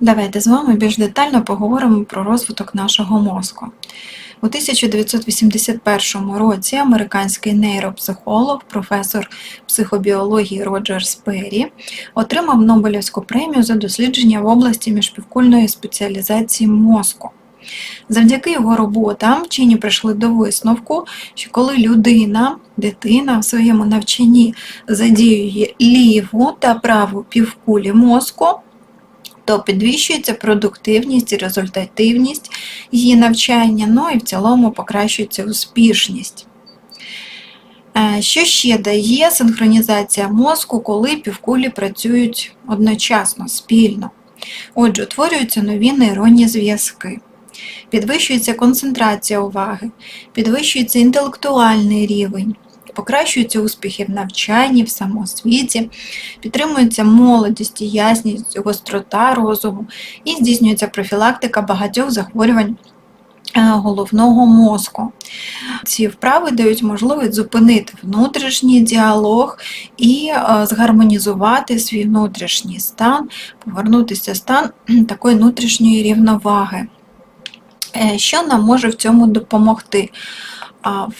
Давайте з вами більш детально поговоримо про розвиток нашого мозку. У 1981 році американський нейропсихолог, професор психобіології Роджер Спері отримав Нобелівську премію за дослідження в області міжпівкульної спеціалізації мозку. Завдяки його роботам вчені прийшли до висновку, що коли людина, дитина в своєму навчанні задіює ліву та праву півкулі мозку, то підвищується продуктивність і результативність її навчання, ну і в цілому покращується успішність. Е, Що ще дає синхронізація мозку, коли півкулі працюють одночасно, спільно? Отже, утворюються нові нейронні зв'язки, підвищується концентрація уваги, підвищується інтелектуальний рівень, покращуються успіхи в навчанні, в самосвіті, підтримується молодість, і ясність, гострота розуму і здійснюється профілактика багатьох захворювань е, головного мозку. Ці вправи дають можливість зупинити внутрішній діалог і е, згармонізувати свій внутрішній стан, повернутися в стан такої внутрішньої рівноваги. Е, Що нам може в цьому допомогти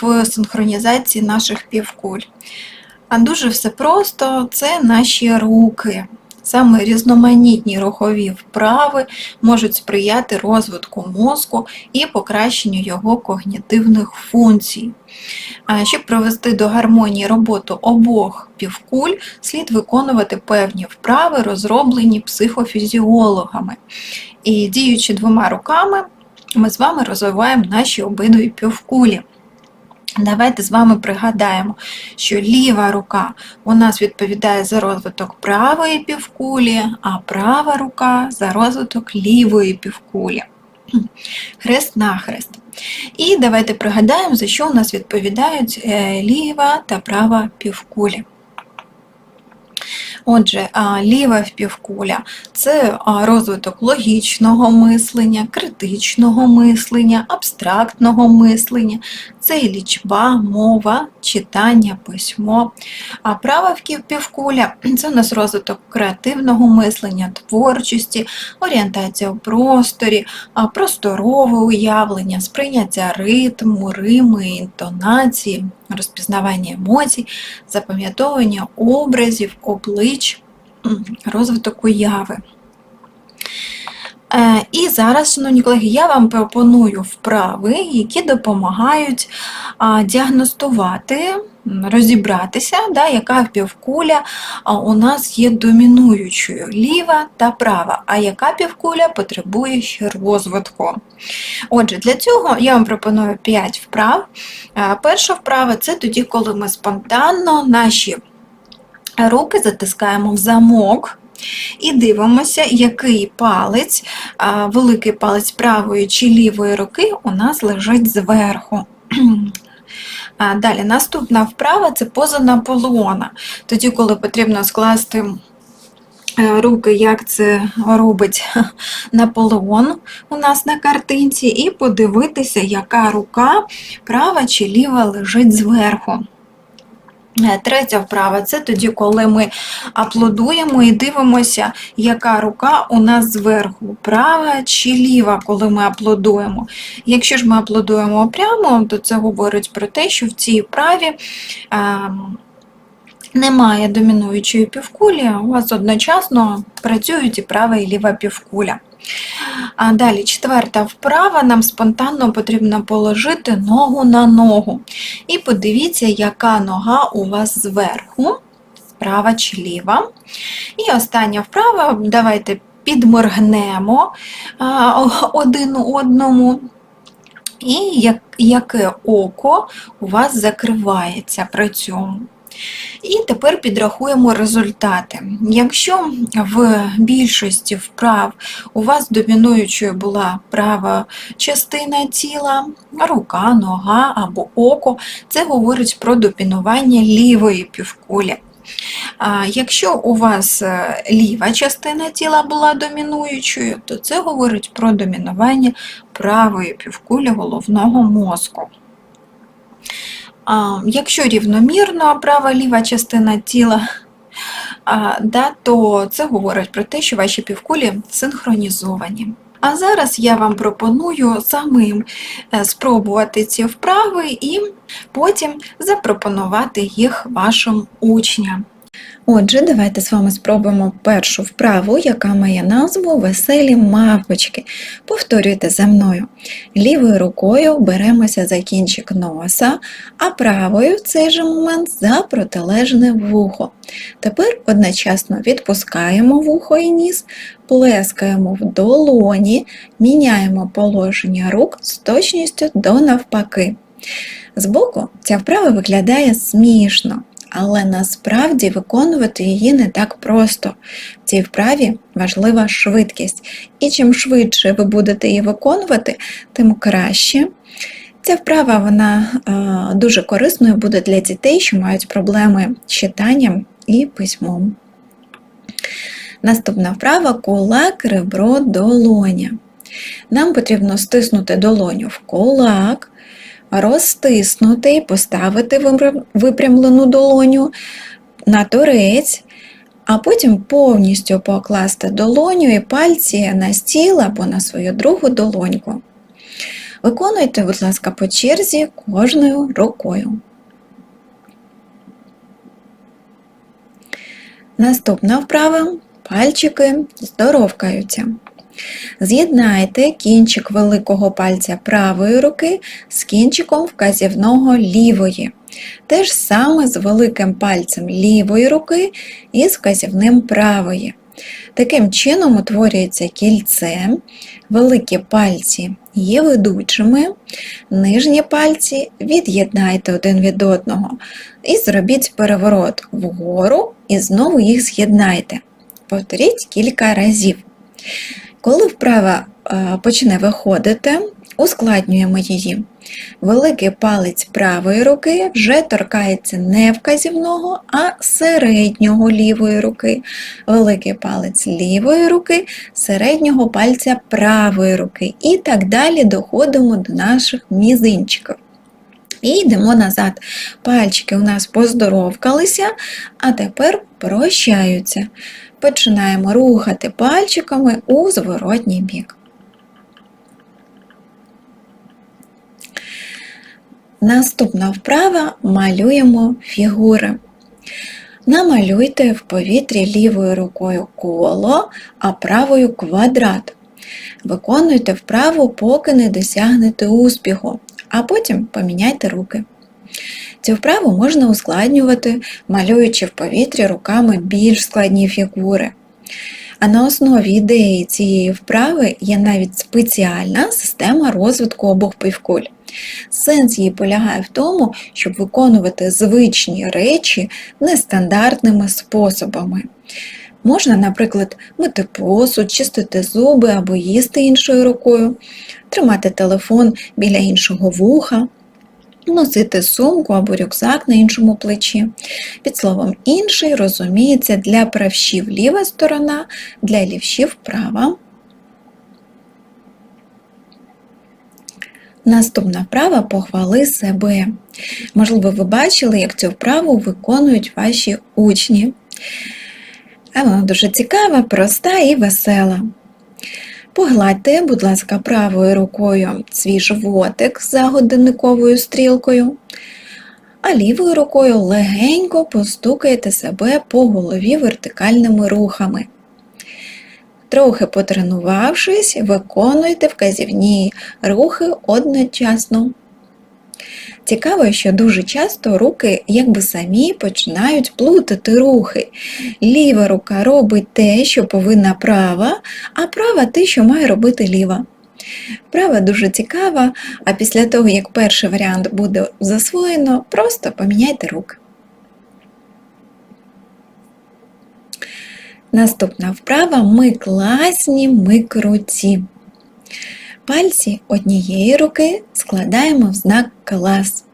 в синхронізації наших півкуль? А дуже все просто це наші руки. Саме різноманітні рухові вправи можуть сприяти розвитку мозку і покращенню його когнітивних функцій. Щоб привести до гармонії роботу обох півкуль, слід виконувати певні вправи, розроблені психофізіологами. І діючи двома руками, ми з вами розвиваємо наші обидві півкулі. Давайте з вами пригадаємо, що ліва рука у нас відповідає за розвиток правої півкулі, а права рука за розвиток лівої півкулі. Хрест нахрест. І давайте пригадаємо, за що у нас відповідають е, ліва та права півкулі. Отже, ліва півкуля це розвиток логічного мислення, критичного мислення, абстрактного мислення, це і лічба, мова, читання, письмо. А права вків- півкуля це у нас розвиток креативного мислення, творчості, орієнтація у просторі, просторове уявлення, сприйняття ритму, рими, інтонації, розпізнавання емоцій, запам'ятовування образів, облич, розвиток уяви. Е, І зараз, шановні колеги, я вам пропоную вправи, які допомагають діагностувати, розібратися, да, яка півкуля у нас є домінуючою, ліва та права, а яка півкуля потребує ще розвитку. Отже, для цього я вам пропоную 5 вправ. Е, Перша вправа це тоді, коли ми спонтанно наші руки затискаємо в замок. І дивимося, який палець, великий палець правої чи лівої руки у нас лежить зверху. Далі, наступна вправа це поза Наполеона. Тоді, коли потрібно скласти е, руки, як це робить Наполеон у нас на картинці, і подивитися, яка рука права чи ліва лежить зверху. Е, Третя вправа це тоді, коли ми аплодуємо і дивимося, яка рука у нас зверху, права чи ліва, коли ми аплодуємо. Якщо ж ми аплодуємо прямо, то це говорить про те, що в цій вправі ем, немає домінуючої півкулі, у вас одночасно працюють і права і ліва півкуля. Далі, четверта вправа, нам спонтанно потрібно положити ногу на ногу. І подивіться, яка нога у вас зверху, права чи ліва. І остання вправа, давайте підморгнемо один одному. І як, яке око у вас закривається при цьому. І тепер підрахуємо результати. Якщо в більшості вправ у вас домінуючою була права частина тіла, рука, нога або око, це говорить про домінування лівої півкулі. Якщо у вас е, ліва частина тіла була домінуючою, то це говорить про домінування правої півкулі головного мозку. Якщо рівномірно права ліва частина тіла да, то це говорить про те, що ваші півкулі синхронізовані. А зараз я вам пропоную самим е, спробувати ці вправи і потім запропонувати їх вашим учням. Отже, давайте з вами спробуємо першу вправу, яка має назву Веселі мавпочки. Повторюйте за мною. Лівою рукою беремося за кінчик носа, а правою в цей же момент за протилежне вухо. Тепер одночасно відпускаємо вухо і ніс, плескаємо в долоні, міняємо положення рук з точністю до навпаки. Збоку ця вправа виглядає смішно. Але насправді виконувати її не так просто. В цій вправі важлива швидкість. І чим швидше ви будете її виконувати, тим краще. Ця вправа вона е, дуже корисною буде для дітей, що мають проблеми з читанням і письмом. Наступна вправа кулак, ребро, долоня. Нам потрібно стиснути долоню в кулак, розтиснути поставити випрямлену долоню на торець, а потім повністю покласти долоню і пальці на стіл або на свою другу долоньку. Виконуйте, будь ласка, по черзі кожною рукою. Наступна вправа пальчики здоровкаються. З'єднайте кінчик великого пальця правої руки з кінчиком вказівного лівої. Те ж саме з великим пальцем лівої руки і з вказівним правої. Таким чином утворюється кільце, великі пальці є ведучими, нижні пальці від'єднайте один від одного і зробіть переворот вгору і знову їх з'єднайте. Повторіть кілька разів. Коли вправа е, почне виходити, ускладнюємо її. Великий палець правої руки вже торкається не вказівного, а середнього лівої руки. Великий палець лівої руки, середнього пальця правої руки. І так далі доходимо до наших мізинчиків. І йдемо назад. Пальчики у нас поздоровкалися, а тепер прощаються. Починаємо рухати пальчиками у зворотній бік. Наступна вправа малюємо фігури. Намалюйте в повітрі лівою рукою коло, а правою квадрат. Виконуйте вправу, поки не досягнете успіху, а потім поміняйте руки. Цю вправу можна ускладнювати, малюючи в повітрі руками більш складні фігури. А на основі ідеї цієї вправи є навіть спеціальна система розвитку обох півкуль. Сенс її полягає в тому, щоб виконувати звичні речі нестандартними способами. Можна, наприклад, мити посуд, чистити зуби або їсти іншою рукою, тримати телефон біля іншого вуха, носити сумку або рюкзак на іншому плечі. Під словом інший розуміється для правшів ліва сторона, для лівшів права. Наступна вправа похвали себе. Можливо, ви бачили, як цю вправу виконують ваші учні. А вона дуже цікава, проста і весела. Погладьте, будь ласка, правою рукою свій животик за годинниковою стрілкою, а лівою рукою легенько постукайте себе по голові вертикальними рухами. Трохи потренувавшись, виконуйте вказівні рухи одночасно. Цікаво, що дуже часто руки якби самі починають плутати рухи. Ліва рука робить те, що повинна права, а права те, що має робити ліва. Права дуже цікава, а після того, як перший варіант буде засвоєно, просто поміняйте руки. Наступна вправа ми класні, ми круті. Пальці однієї руки складаємо в знак клас,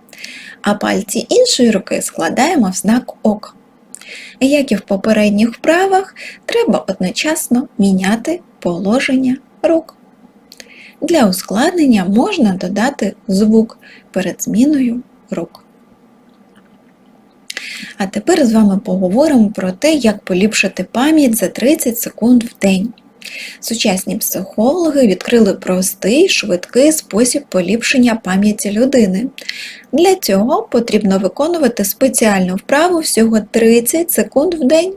а пальці іншої руки складаємо в знак ок. Як і в попередніх вправах, треба одночасно міняти положення рук. Для ускладнення можна додати звук перед зміною рук. А тепер з вами поговоримо про те, як поліпшити пам'ять за 30 секунд в день. Сучасні психологи відкрили простий, швидкий спосіб поліпшення пам'яті людини. Для цього потрібно виконувати спеціальну вправу всього 30 секунд в день.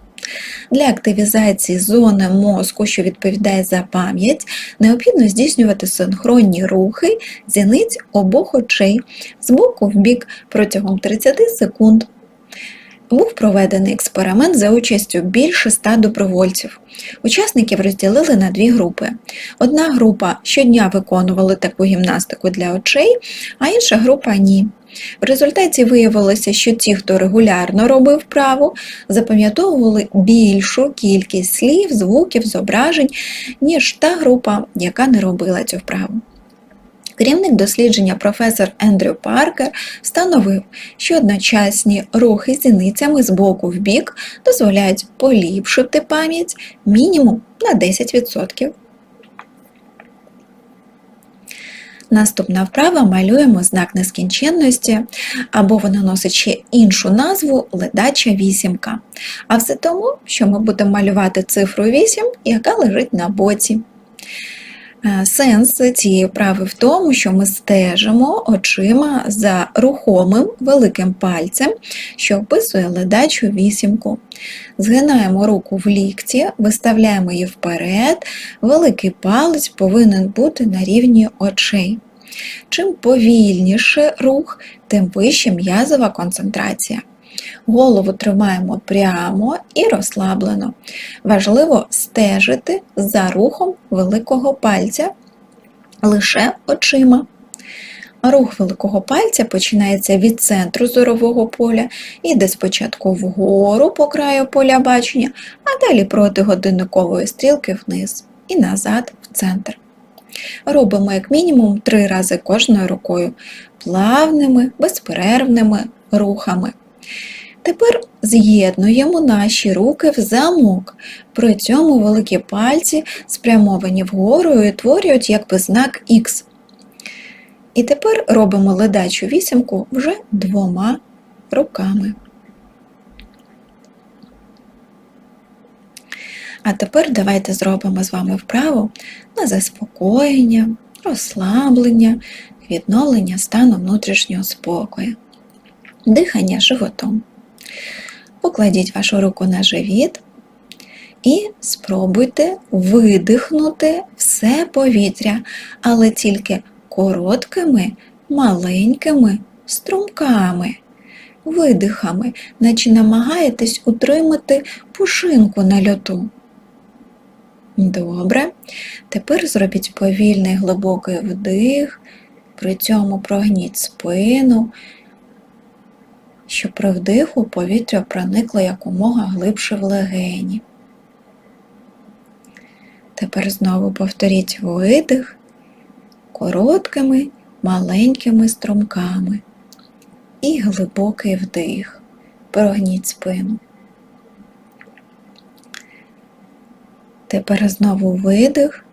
Для активізації зони мозку, що відповідає за пам'ять, необхідно здійснювати синхронні рухи зіниць обох очей з боку в бік протягом 30 секунд. Був проведений експеримент за участю більше ста добровольців. Учасників розділили на дві групи. Одна група щодня виконувала таку гімнастику для очей, а інша група ні. В результаті виявилося, що ті, хто регулярно робив вправу, запам'ятовували більшу кількість слів, звуків, зображень, ніж та група, яка не робила цю вправу. Керівник дослідження професор Ендрю Паркер встановив, що одночасні рухи зіницями з боку в бік дозволяють поліпшити пам'ять мінімум на 10%. Наступна вправа малюємо знак нескінченності, або вона носить ще іншу назву ледача вісімка. А все тому, що ми будемо малювати цифру 8, яка лежить на боці. Е, Сенс цієї вправи в тому, що ми стежимо очима за рухомим великим пальцем, що описує ледачу вісімку. Згинаємо руку в лікті, виставляємо її вперед, великий палець повинен бути на рівні очей. Чим повільніше рух, тим вище м'язова концентрація. Голову тримаємо прямо і розслаблено. Важливо стежити за рухом великого пальця лише очима. Рух великого пальця починається від центру зорового поля, іде спочатку вгору по краю поля бачення, а далі проти годинникової стрілки вниз і назад в центр. Робимо як мінімум три рази кожною рукою, плавними, безперервними рухами. Тепер з'єднуємо наші руки в замок. При цьому великі пальці спрямовані вгору і утворюють якби знак Х. І тепер робимо ледачу вісімку вже двома руками. А тепер давайте зробимо з вами вправу на заспокоєння, розслаблення, відновлення стану внутрішнього спокою, дихання животом. Покладіть вашу руку на живіт і спробуйте видихнути все повітря, але тільки короткими, маленькими струмками, видихами, наче намагаєтесь утримати пушинку на льоту. Добре. Тепер зробіть повільний глибокий вдих, при цьому прогніть спину, щоб при вдиху повітря проникло якомога глибше в легені. Тепер знову повторіть видих короткими, маленькими струмками і глибокий вдих. Прогніть спину. Тепер знову видих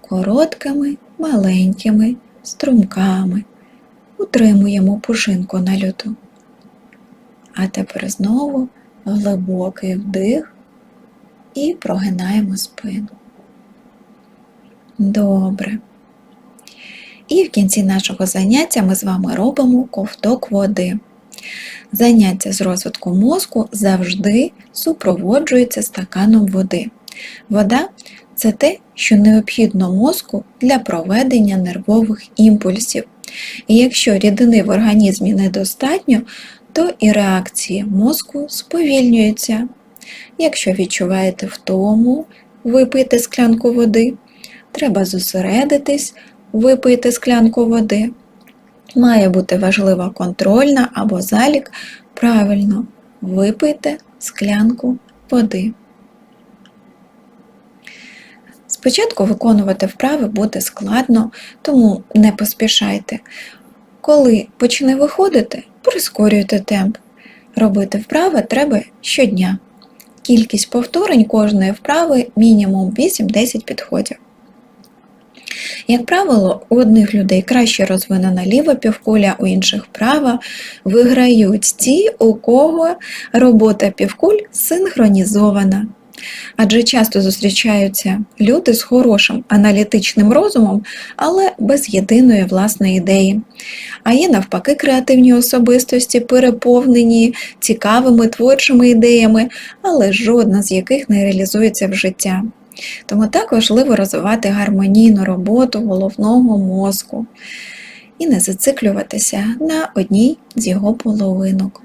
короткими, маленькими струмками. Утримуємо пушинку на льоту. А тепер знову глибокий вдих і прогинаємо спину. Добре. І в кінці нашого заняття ми з вами робимо ковток води. Заняття з розвитку мозку завжди супроводжується стаканом води. Вода це те, що необхідно мозку для проведення нервових імпульсів. І якщо рідини в організмі недостатньо, то і реакції мозку сповільнюються. Якщо відчуваєте втому, випийте склянку води, треба зосередитись, випийте склянку води. Має бути важлива контрольна або залік. Правильно, випийте склянку води. Спочатку виконувати вправи буде складно, тому не поспішайте. Коли почне виходити, прискорюйте темп. Робити вправи треба щодня. Кількість повторень кожної вправи мінімум 8-10 підходів. Як правило, у одних людей краще розвинена ліва півкуля, у інших права виграють ті, у кого робота півкуль синхронізована. Адже часто зустрічаються люди з хорошим аналітичним розумом, але без єдиної власної ідеї. А є навпаки креативні особистості, переповнені цікавими творчими ідеями, але жодна з яких не реалізується в життя. Тому так важливо розвивати гармонійну роботу головного мозку і не зациклюватися на одній з його половинок.